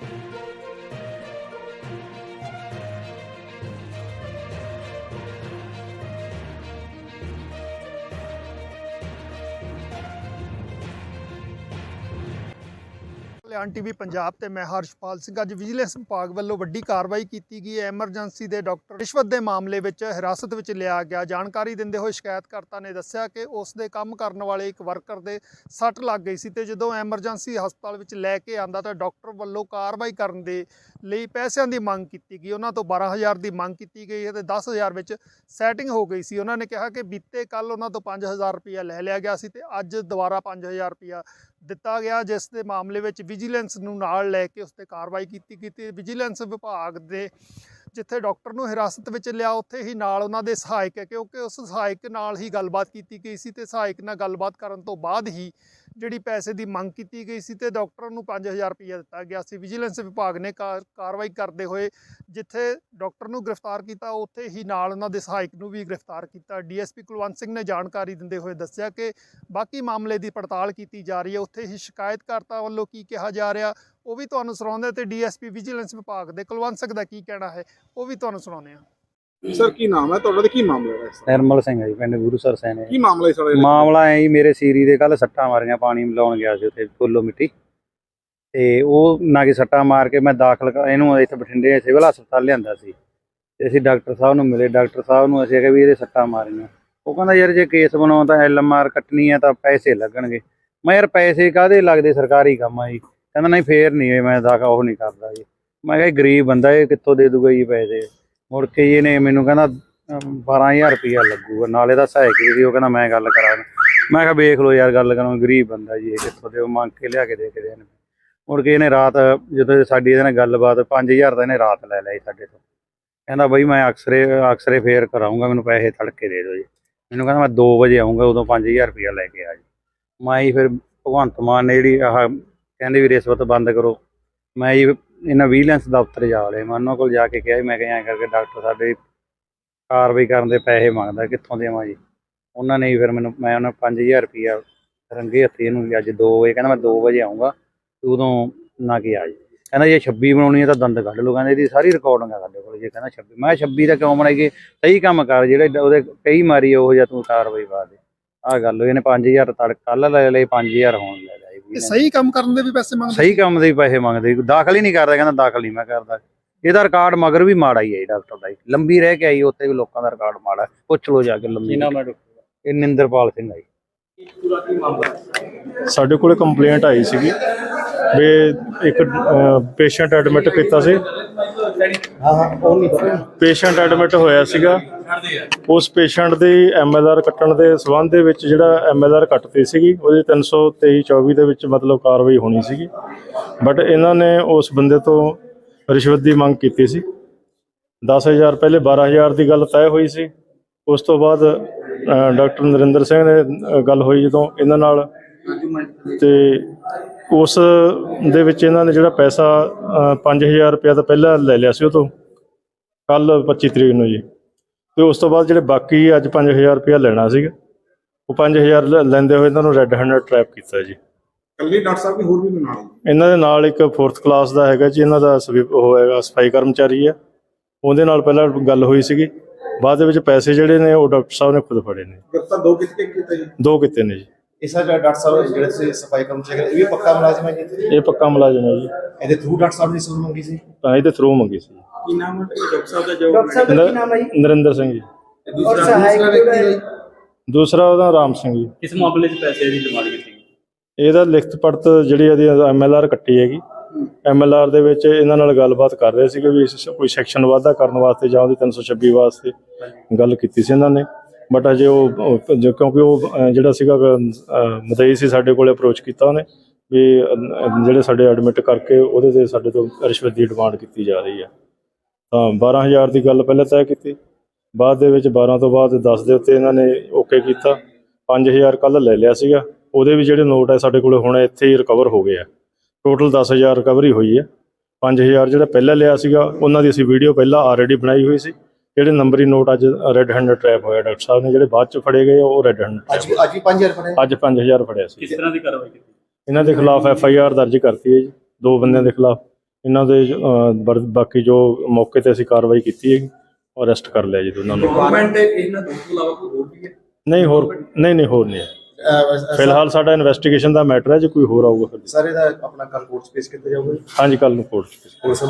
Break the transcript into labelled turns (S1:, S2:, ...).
S1: Thank you. Kalyan TV Punjab ਤੇ ਮੈਂ ਹਰਸ਼ਪਾਲ ਸਿੰਘ। ਅੱਜ ਵਿਜੀਲੈਂਸ ਵਿਭਾਗ ਵੱਲੋਂ ਵੱਡੀ ਕਾਰਵਾਈ ਕੀਤੀ ਗਈ ਹੈ। ਐਮਰਜੈਂਸੀ ਦੇ ਡਾਕਟਰ ਰਿਸ਼ਵਤ ਦੇ ਮਾਮਲੇ ਵਿੱਚ ਹਿਰਾਸਤ ਵਿੱਚ ਲਿਆ ਗਿਆ ਜਾਣਕਾਰੀ ਦਿੰਦੇ ਹੋਏ ਸ਼ਿਕਾਇਤਕਰਤਾ ਨੇ ਦੱਸਿਆ ਕਿ ਉਸ ਦੇ ਕੰਮ ਕਰਨ ਵਾਲੇ ਇੱਕ ਵਰਕਰ ਦੇ ਸੱਟ ਲੱਗ ਗਈ ਸੀ ਤੇ ਜਦੋਂ ਐਮਰਜੈਂਸੀ ਹਸਪਤਾਲ ਵਿੱਚ ਲੈ ਕੇ ਆਂਦਾ ਤਾਂ ਡਾਕਟਰ ਵੱਲੋਂ ਕਾਰਵਾਈ ਕਰਨ ਦੇ ਲਈ ਪੈਸਿਆਂ ਦੀ ਮੰਗ ਕੀਤੀ ਗਈ। ਉਹਨਾਂ ਤੋਂ 12000 ਦੀ ਮੰਗ ਕੀਤੀ ਗਈ ਹੈ ਤੇ 10000 ਵਿੱਚ ਸੈਟਿੰਗ ਹੋ ਗਈ ਸੀ। ਉਹਨਾਂ ਨੇ ਕਿਹਾ ਕਿ ਬੀਤੇ ਕੱਲ ਉਹਨਾਂ ਤੋਂ 5000 ਰੁਪਇਆ ਲੈ ਲਿਆ ਗਿਆ ਸੀ ਤੇ ਅੱਜ ਦੁਬਾਰਾ 5000 ਰੁਪਇਆ ਦਿੱਤਾ ਗਿਆ, ਜਿਸ ਦੇ ਮਾਮਲੇ ਵਿੱਚ ਵਿਜੀਲੈਂਸ ਨੂੰ ਨਾਲ ਲੈ ਕੇ ਉਸ ਤੇ ਕਾਰਵਾਈ ਕੀਤੀ ਗਈ ਤੇ ਵਿਜੀਲੈਂਸ ਵਿਭਾਗ ਦੇ ਜਿੱਥੇ ਡਾਕਟਰ ਨੂੰ ਹਿਰਾਸਤ ਵਿੱਚ ਲਿਆ, ਉੱਥੇ ਹੀ ਨਾਲ ਉਹਨਾਂ ਦੇ ਸਹਾਇਕ ਹੈ, ਕਿਉਂਕਿ ਉਸ ਸਹਾਇਕ ਨਾਲ ਹੀ ਗੱਲਬਾਤ ਕੀਤੀ ਗਈ ਸੀ ਤੇ ਸਹਾਇਕ ਨਾਲ ਗੱਲਬਾਤ ਕਰਨ ਤੋਂ ਬਾਅਦ ਹੀ ਜਿਹੜੀ ਪੈਸੇ ਦੀ ਮੰਗ ਕੀਤੀ ਗਈ ਸੀ ਤੇ ਡਾਕਟਰ ਨੂੰ 5000 ਰੁਪਏ ਦਿੱਤਾ ਗਿਆ ਸੀ। ਵਿਜੀਲੈਂਸ ਵਿਭਾਗ ਨੇ ਕਾਰ- ਕਾਰਵਾਈ ਕਰਦੇ ਹੋਏ ਜਿੱਥੇ ਡਾਕਟਰ ਨੂੰ ਗ੍ਰਿਫਤਾਰ ਕੀਤਾ, ਉੱਥੇ ਹੀ ਨਾਲ ਉਹਨਾਂ ਦੇ ਸਹਾਇਕ ਨੂੰ ਵੀ ਗ੍ਰਿਫਤਾਰ ਕੀਤਾ। ਡੀਐਸਪੀ ਕੁਲਵੰਤ ਸਿੰਘ ਨੇ ਜਾਣਕਾਰੀ ਦਿੰਦੇ ਹੋਏ ਦੱਸਿਆ ਕਿ ਬਾਕੀ ਮਾਮਲੇ ਦੀ ਪੜਤਾਲ ਕੀਤੀ ਜਾ ਰਹੀ ਹੈ। ਉੱਥੇ ਹੀ ਸ਼ਿਕਾਇਤਕਰਤਾ ਵੱਲੋਂ ਕੀ ਕਿਹਾ ਜਾ ਰਿਹਾ, ਉਹ ਵੀ ਤੁਹਾਨੂੰ ਸੁਣਾਉਂਦੇ ਤੇ ਡੀਐਸਪੀ ਵਿਜੀਲੈਂਸ ਵਿਭਾਗ ਦੇ ਕੁਲਵੰਤ ਸਿੰਘ ਦਾ ਕੀ ਕਹਿਣਾ ਹੈ, ਉਹ ਵੀ ਤੁਹਾਨੂੰ ਸੁਣਾਉਂਦੇ ਹਾਂ।
S2: ਸਰ ਕੀ ਨਾਮ ਹੈ? ਤੁਹਾਡਾ ਤੇ ਕੀ ਮਾਮਲਾ ਹੈ ਇਸ ਦਾ?
S3: ਨਿਰਮਲ ਸਿੰਘ ਹੈ ਜੀ ਪਿੰਡ ਗੁਰੂਸਰ ਸੈਨ ਹੈ
S2: ਕੀ ਮਾਮਲਾ ਹੈ ਸਾਰਾ
S3: ਮਾਮਲਾ ਐ ਜੀ ਮੇਰੇ ਸੀਰੀ ਦੇ ਕੱਲ ਸੱਟਾਂ ਮਾਰੀਆਂ ਪਾਣੀ ਮਿਲਾਉਣ ਗਿਆ ਸੀ ਉੱਥੇ ਫੁੱਲੋ ਮਿੱਟੀ। ਤੇ ਉਹ ਨਾ ਕਿ ਸੱਟਾਂ ਮਾਰ ਕੇ ਮੈਂ ਦਾਖਲ ਕਰ- ਇਹਨੂੰ ਇੱਥੇ ਬਠਿੰਡੇ ਸਿਵਲ ਹਸਪਤਾਲ ਲਿਆਂਦਾ ਸੀ। ਤੇ ਅਸੀਂ ਡਾਕਟਰ ਸਾਹਿਬ ਨੂੰ ਮਿਲੇ ਡਾਕਟਰ ਸਾਹਿਬ ਨੂੰ ਅਸੀਂ ਕਿਹਾ ਵੀ ਇਹਦੇ ਸੱਟਾਂ ਮਾਰੀਆਂ। ਉਹ ਕਹਿੰਦਾ ਯਾਰ ਜੇ ਕੇਸ ਬਣਾਉਣਾ ਤਾਂ ਐਲਐਮਆਰ ਕੱਟਣੀ ਹੈ ਤਾਂ ਪੈਸੇ ਲੱਗਣਗੇ। ਮੈਂ ਯਾਰ ਪੈਸੇ ਕਾਹਦੇ ਲੱਗਦੇ ਸਰਕਾਰੀ ਕੰਮ ਆ ਜੀ? ਕਹਿੰਦਾ ਨਹੀਂ ਫੇਰ ਨਹੀਂ ਮੈਂ ਦਾਖਾ ਉਹ ਨਹੀਂ ਕਰਦਾ ਜੀ। ਮੈਂ ਕਿਹਾ ਇਹ ਗਰੀਬ ਬੰਦਾ ਇਹ ਕਿੱਥੋਂ ਦੇ ਦੂਗਾ ਜੀ ਪੈਸੇ? ਮੁੜ ਕੇ ਜੀ ਇਹਨੇ ਮੈਨੂੰ ਕਹਿੰਦਾ, ਅਮ 12000 ਰੁਪਇਆ ਲੱਗੂਗਾ, ਨਾਲੇ ਦਾ ਸਹਾਇਕ ਵੀ, ਉਹ ਕਹਿੰਦਾ ਮੈਂ ਗੱਲ ਕਰਾਂ। ਮੈਂ ਕਿਹਾ, ਵੇਖ ਲਓ ਯਾਰ, ਗੱਲ ਕਰਾਂ, ਗਰੀਬ ਬੰਦਾ ਜੀ ਇਹ ਕਿੱਥੋਂ ਦੇ, ਉਹ ਮੰਗ ਕੇ ਲਿਆ ਕੇ ਦੇ ਕੇ ਦੇਣ ਮੁੜ ਕੇ ਇਹਨੇ ਰਾਤ, ਜਦੋਂ ਸਾਡੀ ਇਹਦੇ ਨਾਲ ਗੱਲਬਾਤ 5000 ਦਾ ਇਹਨੇ ਰਾਤ ਲੈ ਲਿਆ ਜੀ ਸਾਡੇ ਤੋਂ। ਕਹਿੰਦਾ, ਬਈ ਮੈਂ ਅਕਸਰੇ ਅਕਸਰੇ ਫੇਰ ਕਰਾਉਂਗਾ ਮੈਨੂੰ ਪੈਸੇ ਤੜਕੇ ਦੇ ਦਿਓ ਜੀ। ਮੈਨੂੰ ਕਹਿੰਦਾ, ਮੈਂ 2 ਵਜੇ ਆਉਂਗਾ ਉਦੋਂ 5000 ਰੁਪਇਆ ਲੈ ਕੇ ਆ ਜੀ। ਮੈਂ ਜੀ ਫਿਰ ਭਗਵੰਤ ਮਾਨ ਨੇ ਜਿਹੜੀ ਆਹ, ਕਹਿੰਦੇ ਵੀ ਰਿਸ਼ਵਤ ਬੰਦ ਕਰੋ। ਮੈਂ ਜੀ ਇਹਨਾਂ ਵਿਜੀਲੈਂਸ ਦਫ਼ਤਰ ਜਾ ਲਿਆ ਮੈਂ ਉਹਨਾਂ ਕੋਲ ਜਾ ਕੇ ਕਿਹਾ ਵੀ ਮੈਂ ਕਿਹਾ, ਐਂ ਕਰਕੇ ਡਾਕਟਰ ਸਾਡੇ ਕਾਰਵਾਈ ਕਰਨ ਦੇ ਪੈਸੇ ਮੰਗਦਾ, ਕਿੱਥੋਂ ਦੇਵਾਂ ਜੀ? ਉਹਨਾਂ ਨੇ ਫਿਰ ਮੈਨੂੰ, ਮੈਂ ਉਹਨਾਂ 5000 ਰੁਪਇਆ ਰੰਗੇ ਹੱਥੀ ਇਹਨੂੰ ਵੀ ਅੱਜ 2 ਵਜੇ, ਕਹਿੰਦਾ ਮੈਂ 2 ਵਜੇ ਆਉਂਗਾ ਤੇ ਉਦੋਂ ਨਾ ਕੀ ਆ ਜੀ। ਕਹਿੰਦਾ ਜੇ 26 ਬਣਾਉਣੀ ਹੈ ਤਾਂ ਦੰਦ ਕੱਢ ਲਓ, ਕਹਿੰਦਾ ਇਹਦੀ ਸਾਰੀ ਰਿਕਾਰਡਿੰਗ ਆ ਸਾਡੇ ਕੋਲ, ਜੇ ਕਹਿੰਦਾ 26 ਮੈਂ ਕਿਹਾ 26 ਦਾ ਕਿਉਂ ਬਣਾਈਏ? ਸਹੀ ਕੰਮ ਕਰ, ਜਿਹੜੇ ਉਹਦੇ ਕਈ ਮਾਰੀ ਉਹ ਜਾਂ ਤੂੰ ਕਾਰਵਾਈ ਪਾ ਦੇ। ਆਹ ਗੱਲ ਹੋਈ, ਇਹਨੇ 5000 ਤੜ ਕੱਲ ਲੈ ਲਈ 5000 ਹੋਣ ਲੈ
S1: ਇਹ ਸਹੀ ਕੰਮ ਕਰਨ ਦੇ ਵੀ ਪੈਸੇ ਮੰਗਦੇ?
S3: ਸਹੀ ਕੰਮ ਦੇ ਵੀ ਪੈਸੇ ਮੰਗਦੇ। ਦਾਖਲ ਹੀ ਨਹੀਂ ਕਰਦਾ ਕਹਿੰਦਾ ਦਾਖਲ ਨਹੀਂ ਮੈਂ ਕਰਦਾ। ਇਹਦਾ ਰਿਕਾਰਡ ਮਗਰ ਵੀ ਮਾੜਾ ਹੀ ਹੈ ਡਾਕਟਰ ਦਾ ਜੀ। ਲੰਬੀ ਰਹਿ ਕੇ ਆਈ ਉੱਥੇ ਵੀ ਲੋਕਾਂ ਦਾ ਰਿਕਾਰਡ ਮਾੜਾ। ਪੁੱਛ ਲਓ ਜਾ ਕੇ ਲੰਬੀ ਇਹ ਨਿੰਦਰਪਾਲ ਸਿੰਘ ਆ ਜੀ।
S4: ਸਾਡੇ ਕੋਲੇ ਕੰਪਲੇਂਟ ਆਈ ਸੀਗੀ। ਵੀ ਇੱਕ ਪੇਸ਼ੈਂਟ ਐਡਮਿਟ ਕੀਤਾ ਸੀ। ਪੇਸ਼ੈਂਟ ਐਡਮਿਟ ਹੋਇਆ ਸੀਗਾ। ਉਸ ਪੇਸ਼ੈਂਟ ਦੀ ਐਮਐਲਆਰ ਕੱਟਣ ਦੇ ਸਬੰਧ ਦੇ ਵਿੱਚ ਜਿਹੜਾ ਐਮਐਲਆਰ ਕੱਟਤੀ ਸੀਗੀ, ਉਹਦੇ 323 24 ਦੇ ਵਿੱਚ ਮਤਲਬ ਕਾਰਵਾਈ ਹੋਣੀ ਸੀਗੀ। ਬਟ ਇਹਨਾਂ ਨੇ ਉਸ ਬੰਦੇ ਤੋਂ ਰਿਸ਼ਵਤ ਦੀ ਮੰਗ ਕੀਤੀ ਸੀ। 10000 ਪਹਿਲੇ 12000 ਦੀ ਗੱਲ ਤੈਅ ਹੋਈ ਸੀ। ਉਸ ਤੋਂ ਬਾਅਦ ਡਾਕਟਰ ਨਰਿੰਦਰ ਸਿੰਘ ਨੇ ਗੱਲ ਹੋਈ ਜਦੋਂ ਇਹਨਾਂ ਨਾਲ। ਤੇ ਉਸ ਦੇ ਵਿੱਚ ਇਹਨਾਂ ਨੇ ਜਿਹੜਾ ਪੈਸਾ ਅ, 5000 ਰੁਪਇਆ ਤਾਂ ਪਹਿਲਾਂ ਲੈ ਲਿਆ ਸੀ ਉਹ ਤੋਂ ਕੱਲ 25 ਤਰੀਕ ਨੂੰ ਜੀ। ਤੇ ਉਸ ਤੋਂ ਬਾਅਦ ਜਿਹੜੇ ਬਾਕੀ ਅੱਜ 5000 ਰੁਪਇਆ ਲੈਣਾ ਸੀਗਾ ਉਹ 5000 ਲੈ- ਲੈਂਦੇ ਹੋਏ ਇਹਨਾਂ ਨੂੰ ਰੈੱਡ ਹੈਂਡਡ ਟ੍ਰੈਪ ਕੀਤਾ ਜੀ।
S2: ਕੱਲੀ ਡਾਕਟਰ ਸਾਹਿਬ ਵੀ ਹੋਰ ਵੀ ਨਾਲ
S4: ਇਹਨਾਂ ਦੇ ਨਾਲ ਇੱਕ 4th ਕਲਾਸ ਦਾ ਹੈਗਾ ਜੀ ਇਹਨਾਂ ਦਾ ਉਹ ਹੈਗਾ ਸਫ਼ਾਈ ਕਰਮਚਾਰੀ ਹੈ ਉਹਦੇ ਨਾਲ ਪਹਿਲਾਂ ਗੱਲ ਹੋਈ ਸੀਗੀ ਬਾਅਦ ਦੇ ਵਿੱਚ ਪੈਸੇ ਜਿਹੜੇ ਨੇ ਉਹ ਡਾਕਟਰ ਸਾਹਿਬ ਨੇ ਖੁਦ ਫੜੇ ਨੇ।
S2: ਦੋ ਕਿਤੇ ਕੀਤਾ ਜੀ?
S4: ਦੋ ਕੀਤੇ ਨੇ ਜੀ।
S5: ਇਸ ਦਾ ਡਾਕਟਰ ਸਾਹਿਬ ਜਿਹੜੇ ਸੀ ਸਫ਼ਾਈ ਕਰਮਚਾਰੀ ਇਹ ਵੀ ਪੱਕਾ ਮੁਲਾਜ਼ਮ ਹੈ ਜੀ ਇੱਥੇ?
S4: ਇਹ ਪੱਕਾ ਮੁਲਾਜ਼ਮ ਹੈ ਜੀ।
S5: ਇਹਦੇ ਥਰੂ ਡਾਕਟਰ ਸਾਹਿਬ ਨੇ ਸੂਲ ਮੰਗੀ ਸੀ?
S4: ਤਾਂ ਇਹਦੇ ਥਰੂ ਮੰਗੀ ਸੀ।
S2: ਕੀ ਨਾਮ ਹੈ? ਡਾਕਟਰ ਸਾਹਿਬ ਦਾ ਜੋ
S4: ਨਰ- ਨਰਿੰਦਰ ਸਿੰਘ ਜੀ।
S2: ਦੂਸਰਾ ਦੂਸਰਾ ਵਿਅਕਤੀ ਹੈ ਜੀ?
S4: ਦੂਸਰਾ ਉਹਦਾ ਰਾਮ ਸਿੰਘ ਜੀ।
S6: ਕਿਸ ਮਾਮਲੇ 'ਚ ਪੈਸੇ ਦੀ ਡਿਮਾਂਡ ਕੀਤੀ
S4: ਇਹਦਾ ਲਿਖਤ ਪੜਤ ਜਿਹੜੀ ਇਹਦੀ ਐਮਐਲਆਰ ਕੱਟੀ ਹੈਗੀ। ਐਮਐਲਆਰ ਦੇ ਵਿੱਚ ਇਹਨਾਂ ਨਾਲ ਗੱਲਬਾਤ ਕਰ ਰਹੇ ਸੀਗੇ ਵੀ ਇਸ ਕੋਈ ਸੈਕਸ਼ਨ ਵਾਧਾ ਕਰਨ ਵਾਸਤੇ ਜਾਂ ਉਹਦੀ 326 ਵਾਸਤੇ ਗੱਲ ਕੀਤੀ ਸੀ ਇਹਨਾਂ ਨੇ। ਬਟ ਅਜੇ ਉਹ ਜੋ- ਕਿਉਂਕਿ ਉਹ ਜਿਹੜਾ ਸੀਗਾ ਅ, ਮਦਈ ਸੀ ਸਾਡੇ ਕੋਲੇ ਅਪਰੋਚ ਕੀਤਾ ਉਹਨੇ ਵੀ ਜਿਹੜੇ ਸਾਡੇ ਐਡਮਿਟ ਕਰਕੇ ਉਹਦੇ ਤੇ ਸਾਡੇ ਤੋਂ ਰਿਸ਼ਵਤ ਦੀ ਡਿਮਾਂਡ ਕੀਤੀ ਜਾ ਰਹੀ ਹੈ। ਤਾਂ 12000 ਦੀ ਗੱਲ ਪਹਿਲਾਂ ਤੈਅ ਕੀਤੀ। ਬਾਅਦ ਦੇ ਵਿੱਚ 12 ਤੋਂ ਬਾਅਦ 10 ਦੇ ਉੱਤੇ ਇਹਨਾਂ ਨੇ ਓਕੇ ਕੀਤਾ। 5000 ਕੱਲ ਲੈ ਲਿਆ ਸੀਗਾ। ਉਹਦੇ ਵੀ ਜਿਹੜੇ ਨੋਟ ਹੈ ਸਾਡੇ ਕੋਲੇ ਹੁਣ ਇੱਥੇ ਹੀ ਰਿਕਵਰ ਹੋ ਗਏ ਆ। ਟੋਟਲ 10000 ਰਿਕਵਰੀ ਹੋਈ ਹੈ। 5000 ਜਿਹੜਾ ਪਹਿਲਾਂ ਲਿਆ ਸੀਗਾ ਉਹਨਾਂ ਦੀ ਅਸੀਂ ਵੀਡੀਓ ਪਹਿਲਾਂ ਆਲਰੇਡੀ ਬਣਾਈ ਹੋਈ ਸੀ। ਜਿਹੜੇ ਨੰਬਰੀ ਨੋਟ ਅੱਜ ਰੈੱਡ ਹੈਂਡ ਟ੍ਰੈਪ ਹੋਇਆ ਡਾਕਟਰ ਸਾਹਿਬ ਨੇ ਜਿਹੜੇ ਬਾਅਦ ਚ ਫੜੇ ਗਏ ਉਹ ਰੈੱਡ ਹੈਂਡ
S5: ਅੱਜ ਅੱਜ ਵੀ 5000 ਰੁਪਏ
S4: ਅੱਜ 5000 ਫੜਿਆ ਸੀ।
S6: ਕਿਸ ਤਰ੍ਹਾਂ ਦੀ ਕਾਰਵਾਈ ਕੀਤੀ?
S4: ਇਹਨਾਂ ਦੇ ਖਿਲਾਫ ਐਫ ਆਈ ਆਰ ਦਰਜ ਕਰਤੀ ਹੈ ਜੀ ਦੋ ਬੰਦਿਆਂ ਦੇ ਖਿਲਾਫ। ਇਹਨਾਂ ਦੇ ਬਾਕੀ ਜੋ ਮੌਕੇ ਤੇ ਅਸੀਂ ਕਾਰਵਾਈ ਕੀਤੀ ਹੈ ਔਰ ਅਰੈਸਟ ਕਰ ਲਿਆ ਜੀ ਦੋਨਾਂ ਨੂੰ।
S2: ਗਵਰਨਮੈਂਟ ਇਹਨਾਂ ਦੋ ਤੋਂ ਇਲਾਵਾ ਕੋਈ ਹੋਰ ਵੀ ਹੈ?
S4: ਨਹੀਂ ਹੋਰ ਨਹੀਂ ਨਹੀਂ ਹੋਰ ਨਹੀਂ ਹੈ। ਫਿਲਹਾਲ ਸਾਡਾ ਇਨਵੈਸਟੀਗੇਸ਼ਨ ਦਾ ਮੈਟਰ ਹੈ ਜੇ ਕੋਈ ਹੋਰ ਆਊਗਾ ਫਿਰ।
S5: ਸਾਰੇ ਦਾ ਆਪਣਾ ਕੱਲ ਕੋਰਟ ਸਪੇਸ ਕੀਤਾ ਜਾਊਗਾ
S4: ਹਾਂਜੀ ਕੱਲ ਨੂੰ ਕੋਰਟ
S5: ਪੁਲਿਸ